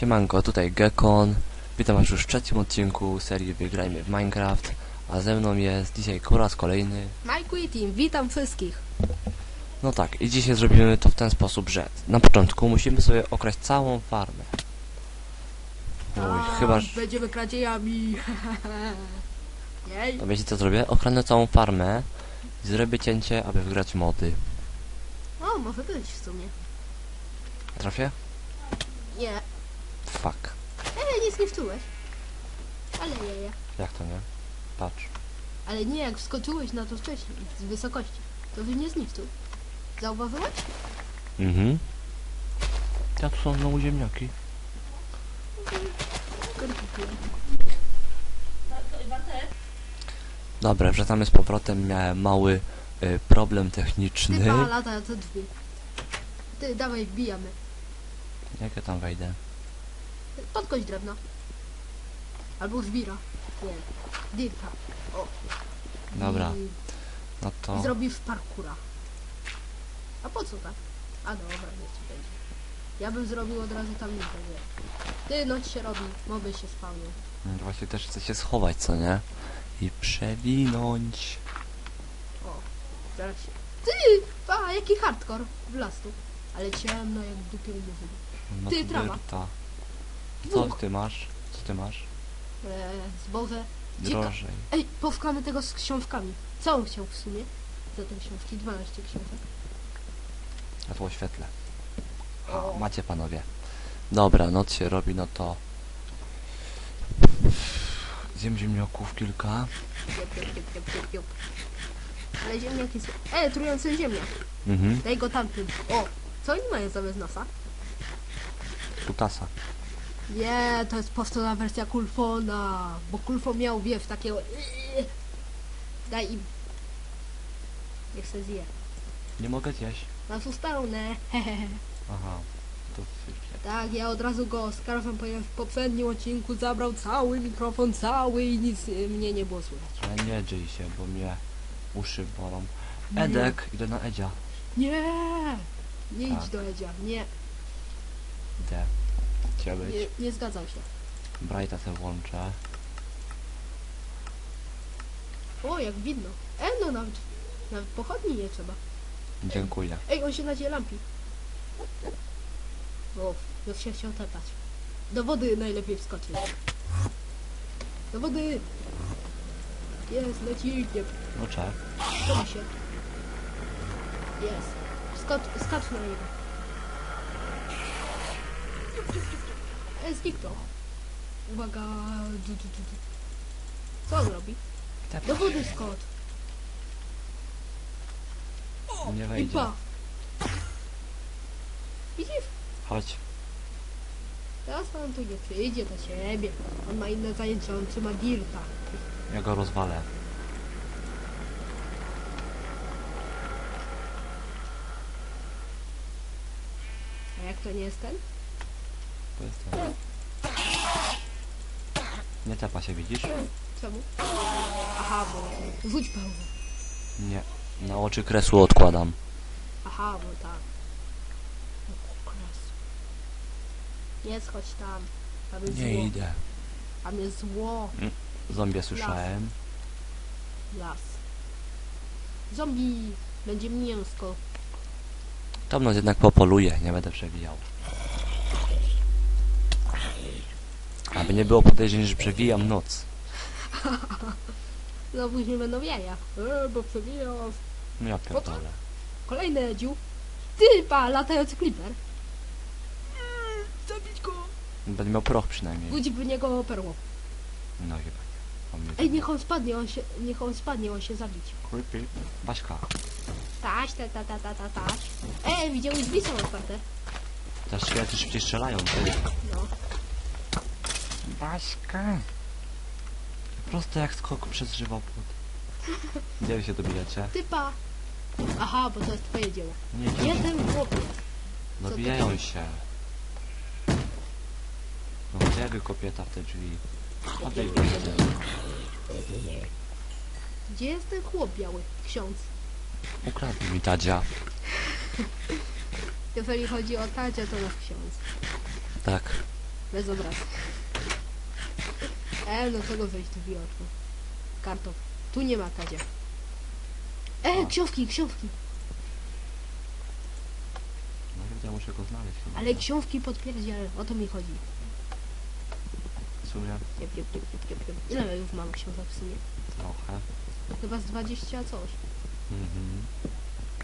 Siemanko, tutaj Gekon. Witam was już w trzecim odcinku serii Wygrajmy w Minecraft. A ze mną jest dzisiaj po raz kolejny. Mike Team, witam wszystkich. No tak, i dzisiaj zrobimy to w ten sposób, że na początku musimy sobie okraść całą farmę. Oj, A, chyba, że... Będziemy kradziejami. Jej. To wiecie co zrobię? Okradnę całą farmę i zrobię cięcie, aby wygrać mody. O, może być w sumie. Trafię? Nie. Fuck. Ej, nic nie wczułeś. Ale nie, nie. Jak to nie? Patrz. Ale nie, jak wskoczyłeś na to wcześniej, z wysokości, to byś nie zniszczył. Zauważyłeś? Mhm. Ja tu są znowu ziemniaki. Dobra, wracamy z powrotem. Miałem mały y, problem Ty techniczny. pa, lata te drzwi. Ty, dawaj, wbijamy. Jak ja tam wejdę? Podkość drewno. Albo żwira. Nie. Dirta. O. Dobra, I, no to... Zrobisz parkura. A po co tak? A dobra, niech ci będzie. Ja bym zrobił od razu tam nie Ty, noc się robi, moby się spełnią. No, Właśnie też chcę się schować, co nie? I przewinąć. O, zaraz się... Ty! Pa, jaki hardcore w las tu. Ale ciemno jak dupie mówi. No Ty, trawa. Co ty masz? Co ty masz? Eee, zboże. Cieka- Drożej. Ej, powkamy tego z książkami. Co on chciał w sumie? Za te książki, 12 książek. Ja tu oświetlę. Ha, O. macie panowie. Dobra, noc się robi, no to... Zjem ziemniaków kilka. Jup, jup, jup, jup, jup, jup. Ale ziemniaki są... E, trujący ziemniak. Mhm. Daj go tamtym. O, co oni mają zamiast nosa? Kutasa. Nie, to jest powtórna wersja Kulfona, bo Kulfon miał, wiesz, takiego... Daj im. Niech se zje. Nie mogę zjeść. Na sustaunę. Aha. To świetnie. tak, ja od razu go oskarżam, ponieważ w poprzednim odcinku zabrał cały mikrofon, cały i nic y, mnie nie było słychać. Ale nie drzyj się, bo mnie uszy bolą. Nie. Edek, idę na Edzia. Nie! Nie idź Tak. do Edzia, nie, Idę. Chciał być. nie, nie zgadzam się. Brighta se włączę. O, jak widno. E, no nawet, nawet pochodni nie trzeba. Dziękuję. Ej, on się nadzie lampi. O, już się chciał tepać. Do wody najlepiej wskoczyć. Do wody! Jest, leci, No czek. Chodzi się. Jest. Skocz, skacz na niego. E, zniknął. Uwaga. Du, du, du, du. Co on robi? Do wody skocz. Nie I wejdzie. pa. Widzisz? Chodź. Teraz on tu nie przyjdzie do ciebie. On ma inne zajęcia, on trzyma dirta. Ja go rozwalę. A jak to nie jest ten? To jest ten. Nie tepa się, widzisz? Czemu? Aha, bo... Rzuć pełno. Nie. Na oczy kresło odkładam. Aha, bo tak. O, kres. Nie schodź tam. Tam jest Nie zło. idę. Tam jest zło. Zombie słyszałem. Las. Zombie. Będzie mięsko. Tam nas jednak popoluje, nie będę przewijał. Aby nie było podejrzeń, że przewijam noc. No później będą jaja. E, bo przebijasz. No ja pierdolę. Kolejny Edziu. Ty, pa, latający creeper. Mm, Zabić go. Będę miał proch przynajmniej. Budzi w niego perło. No chyba. nie. On mnie Ej, zabił. niech on spadnie, on się, niech on spadnie, on się zabić. Creepy. Baśka. Taś, ta, ta, ta, ta, ta, taś. Ej, widziałeś drzwi są otwarte. Te szkielety szybciej strzelają, ty. No. Baśka. Prosto jak skok przez żywopłot. Gdzie wy się dobijacie? Typa. Aha, bo to jest twoje dzieło. Nie, nie. Jeden chłopiec. Dobijają się. No gdzie wy kopieta w te drzwi? Odejdź Gdzie jest ten chłop biały? Ksiądz. Ukradł mi Tadzia. Jeżeli chodzi o tacie, to nasz ksiądz. Tak. Bez obrazu. E, no czego wejść do wiotru? Kartą. Tu nie ma Kadzia. E, książki, książki. No ja muszę go znaleźć. chyba. Ale książki potwierdziel, o to mi chodzi. W sumie Jep, jep, jep, jep, jep, jep. Ile już mam książek w sumie? trochę. Chyba z 20 coś. Mhm.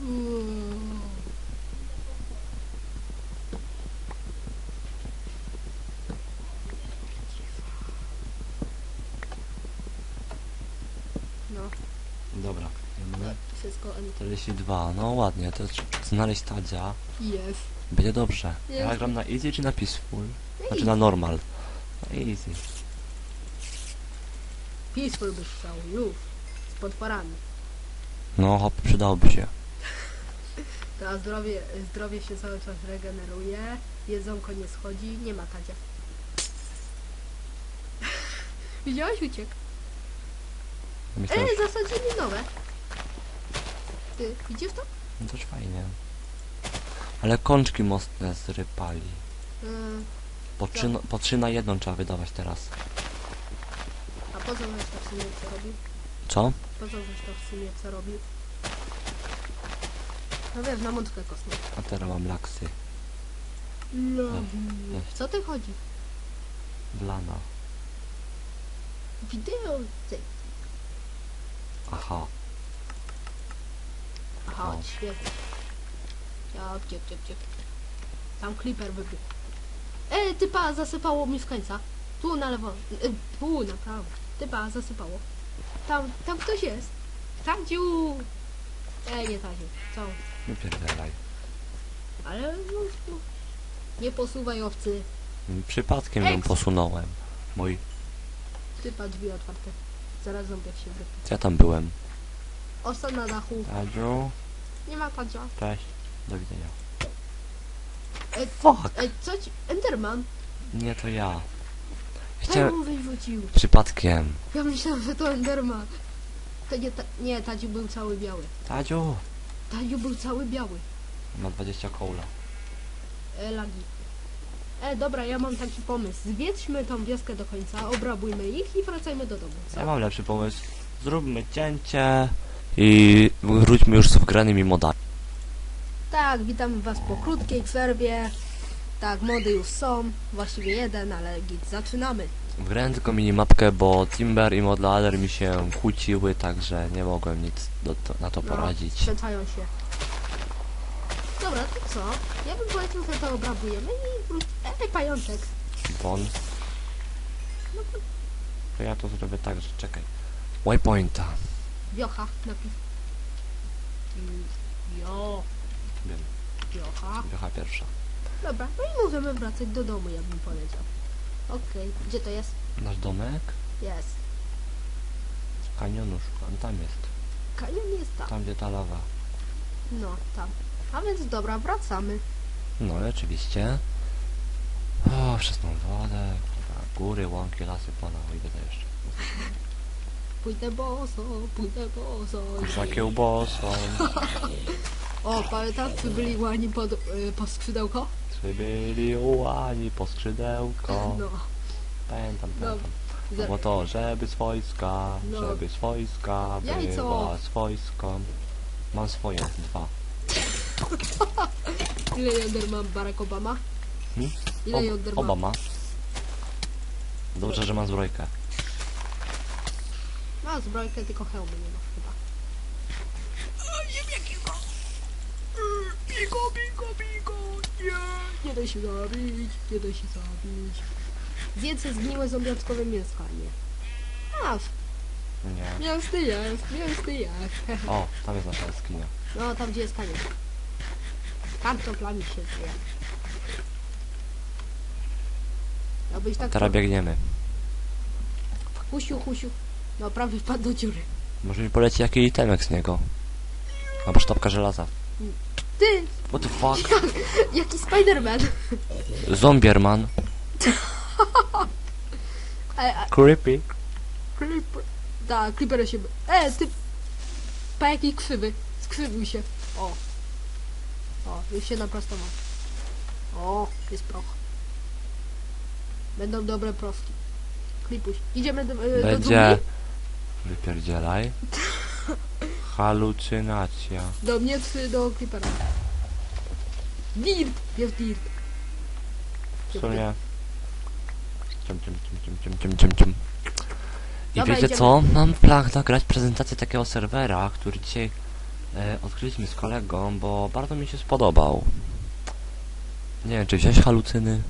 Mm. No, Dobra. Wszystko enter. 42, no ładnie, to jest znaleźć Tadzia. Jest. Będzie dobrze. Ja Jest. gram na easy czy na peaceful? Znaczy na normal. Na easy. Peaceful byś chciał, już. Z potworami. No hop, przydałoby się. Teraz zdrowie, zdrowie się cały czas regeneruje. Jedzonko nie schodzi, nie ma Tadzia. Widziałeś? Uciekł. Myślę, Ej, że zasadzili nowe. Ty, widzisz to? no to fajnie. Ale kączki mocne zrypali. Yy, Po trzy, no- po trzy na jedną trzeba wydawać teraz. a po co żeś to w sumie co robił? Co? Po co żeś to w sumie co robił? No wiesz, na mączkę kostną. A teraz mam laksy. No. Ech. Co ty chodzi? Blana. Wideo. Ty. Aha. Aha, No. Świetnie. Ja, ciep, ciep, ciep. Tam creeper wybiegł. Ej, typa zasypało mi w końca. Tu na lewo. Y, tu na prawo. Typa zasypało. Tam, tam ktoś jest. Tadziu! Ej, nie Tadziu. Co? Nie pierdalaj. Ale no, no. Nie posuwaj owcy. Przypadkiem ją Eks. posunąłem. Mój. Typa drzwi otwarte. Zaraz ząbek się wypie. Ja tam byłem. Osta na dachu. Tadziu. Nie ma Tadzia. Cześć. Do widzenia. Ej, Fuck! ej, co ci? Enderman? Nie, to ja. Chciałem... Czemu wyrzucił? Przypadkiem. Ja myślałem, że to Enderman. To nie, ta, nie, Tadziu był cały biały. Tadziu. Tadziu był cały biały. Ma 20 kołla. E, lagi. E, dobra, ja mam taki pomysł. Zwiedźmy tą wioskę do końca, obrabujmy ich i wracajmy do domu. Ja Co? mam lepszy pomysł. Zróbmy cięcie i wróćmy już z wgranymi modami. Tak, witamy was po krótkiej przerwie. Tak, mody już są. Właściwie jeden, ale git. Zaczynamy. Wgrałem tylko minimapkę, bo Timber i Modlader mi się kłóciły, także nie mogłem nic do, to, na to No, poradzić. Sprzeczają się. Dobra, to co? Ja bym powiedział, że to obrabujemy i wróć... Ej, pajączek. Bon. No, To ja to zrobię tak, że czekaj. Waypointa. Wiocha, napisz. Mm, Jo, Wiem, wiocha. wiocha pierwsza. Dobra, no i możemy wracać do domu, ja bym powiedział. Okej, gdzie to jest? Nasz domek? Jest. Kanionu szukam, tam jest. Kanion jest tam. Tam gdzie ta lawa. No, tam. A więc dobra, wracamy. No i oczywiście. O, wszystką wodę, kurwa, góry, łąki, lasy, pola, ile to jeszcze. Pójdę boso, pójdę boso. Kusza kiełbosą, O, pamiętasz, czy byli łani pod, y, pod skrzydełko? przybyli ułani po skrzydełko. No. Pamiętam, No, pamiętam. Za- Było to, żeby swojska, No. żeby swojska Jajco. była swojską. Mam swoje, dwa. Ile jąder ma Barack Obama? Hmm? Ile jąder ma? Obama. Dobrze, że mam zbrojkę. Ma zbrojkę, tylko hełmu nie ma chyba. Bigo, bigo, bigo, nie! Nie da się zabić, nie da się zabić. Zjedz zgniłe zombiackowe mięsko, a nie. Masz, Nie. mięsny jest, mięsny jest. O, tam jest nasza jaskinia. No, tam gdzie jest kaniec. Kartoplami się zje. Abyś tak... Teraz biegniemy. Husiu, husiu. No, prawie wpadł do dziury. Może mi poleci jakiś itemek z niego. Albo sztabka żelaza. Ty, What the fuck? jaki Spiderman. Zombierman. E, a, Creepy. Creeper. Da, Creeper się... E, ty... Pa jaki krzywy. Skrzywił się. O. O, już się naprostował. O, jest proch. Będą dobre prostki. Klipuś. Idziemy do, y, do Będzie... dżungli? Wypierdzielaj. Halucynacja. Do mnie czy do Clippera? Dirt! Jest dirt. W sumie... Cium, cium, cium, cium, cium, cium, cium. I Dobra, wiecie idziemy. co? Mam plan nagrać prezentację takiego serwera, który dzisiaj e, odkryliśmy z kolegą, bo bardzo mi się spodobał. Nie wiem, czy wziąć halucyny,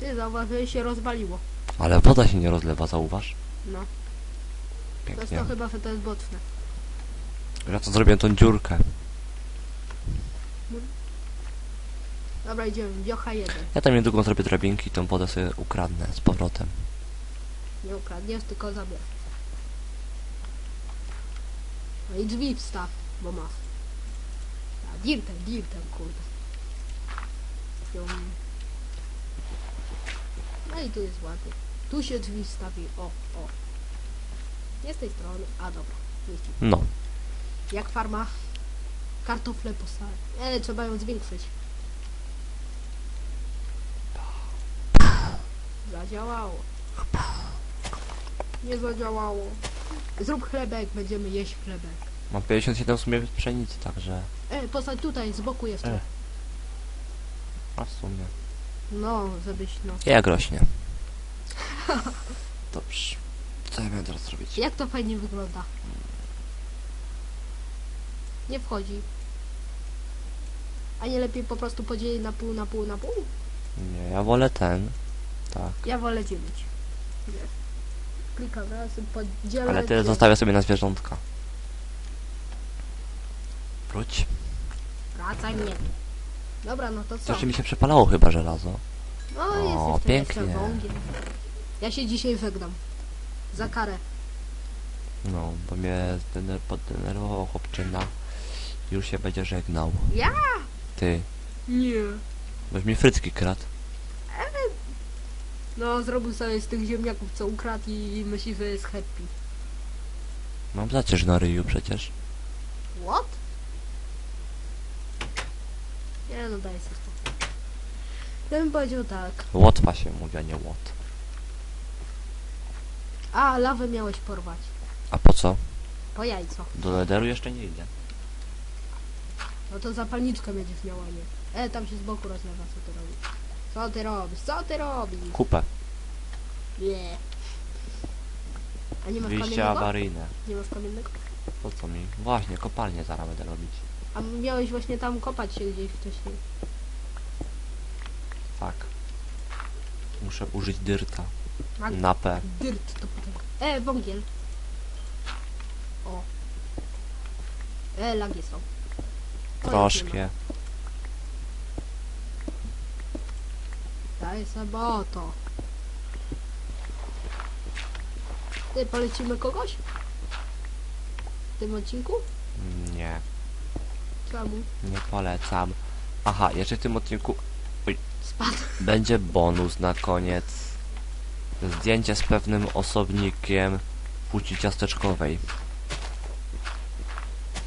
Ty zauważyłeś, się rozwaliło. Ale woda się nie rozlewa, zauważ. No. To jest Pięknie. to chyba, że to jest boczne. Ja to zrobię tą dziurkę. Dobra, idziemy. Wiocha jeden. Ja tam niedługo zrobię drabinki i tą wodę sobie ukradnę z powrotem. Nie ukradniesz, tylko zabierz. No i drzwi wstaw, bo masz. A, dirtem, dirtem, kurde. Pium. No i tu jest ładnie. Tu się drzwi wstawi. O, o. Nie z tej strony. A, dobra. Mieści. No. Jak farma? Kartofle postawić. E, trzeba ją zwiększyć. Zadziałało. Nie zadziałało. Zrób chlebek, będziemy jeść chlebek. Mam 57 w sumie pszenicy, także... E, postań tutaj, z boku jeszcze. E. A w sumie... No, żebyś, no. Jak rośnie? Dobrze. Co ja miałem teraz zrobić? Jak to fajnie wygląda. Nie wchodzi. A nie lepiej po prostu podzielić na pół, na pół, na pół? Nie, ja wolę ten. Tak. Ja wolę dzielić. Wiesz. Klikam raz, podzielę. Ale ty zostawię sobie na zwierzątka. Wróć. Wracaj mnie. Dobra, no to co? Jeszcze mi się przepalało chyba żelazo. No, O, pięknie. Ja się dzisiaj żegnam. Za karę. No, bo mnie zdener- poddenerwował chłopczyna. Już się będzie żegnał. Ja? Ty. Nie. Boś mi frytki kradł. No, zrobił sobie z tych ziemniaków, co ukradł i myśli, że jest happy. Mam zacierz na ryju przecież. What? Nie, no daj sobie spokój. Ja bym powiedział tak. Łotwa się mówi, a nie łot. A, lawę miałeś porwać. A po co? Po jajco. Do lederu jeszcze nie idę. No to zapalniczkę będziesz miała, nie? E, tam się z boku rozlewa, co ty robisz? Co ty robisz? Co ty robisz? Kupę. Nie. A nie masz Wyjście kamiennego? awaryjne. Nie masz kamiennego? Po co mi? Właśnie, kopalnię zaraz będę robić. A miałeś właśnie tam kopać się gdzieś wcześniej. Tak. Muszę użyć dyrta. Mag- Na P. Dyrt to potem. E, wągiel. O. E, lagi są. O, Troszkę. Daj saboto. Ty, polecimy kogoś? W tym odcinku? Nie, Nie polecam. Aha, jeszcze w tym odcinku Spadł. będzie bonus na koniec. Zdjęcie z pewnym osobnikiem płci ciasteczkowej.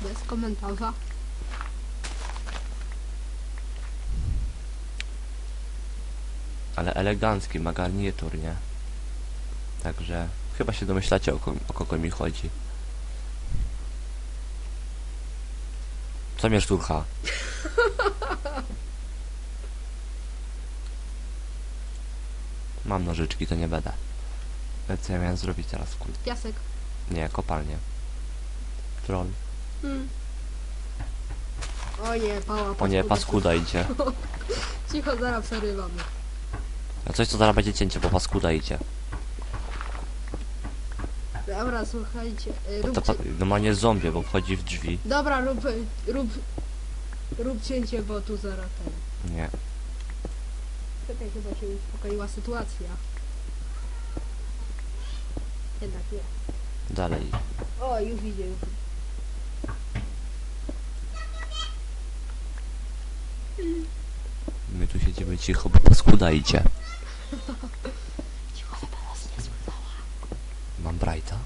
Bez komentarza. Ale elegancki ma garnitur, nie? Także chyba się domyślacie o, o kogo mi chodzi. Co mnie szturcha? Mam nożyczki, to nie będę. Ale Co ja miałem zrobić teraz, kur... Piasek. Nie, kopalnię. Troll. Hmm. O nie, pała. O nie, paskuda. paskuda idzie. Cicho, zaraz przerywamy. A coś co zaraz będzie cięcie, bo paskuda idzie. Dobra, słuchajcie. y, Bo to Róbcie... pa normalnie zombie, bo wchodzi w drzwi. Dobra, rób, rób, rób cięcie, bo tu zaraz ten. Nie. Czekaj, chyba się uspokoiła sytuacja. Jednak nie. Dalej. O, już idzie, już. My tu siedzimy cicho, bo paskuda idzie. Cicho, żeby nas nie słyszała. Mam Brighta?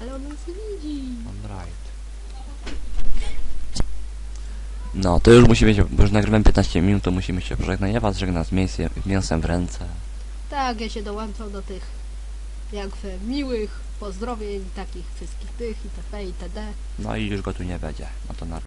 Ale on nas nie widzi. Mam Bright. No, to już musimy się, bo już nagrywam 15 minut, to musimy się pożegnać. Ja was żegnam z mięsem, mięsem w ręce. Tak, ja się dołączam do tych jakby miłych pozdrowień, takich wszystkich tych itp. itd. No i już go tu nie będzie. No to na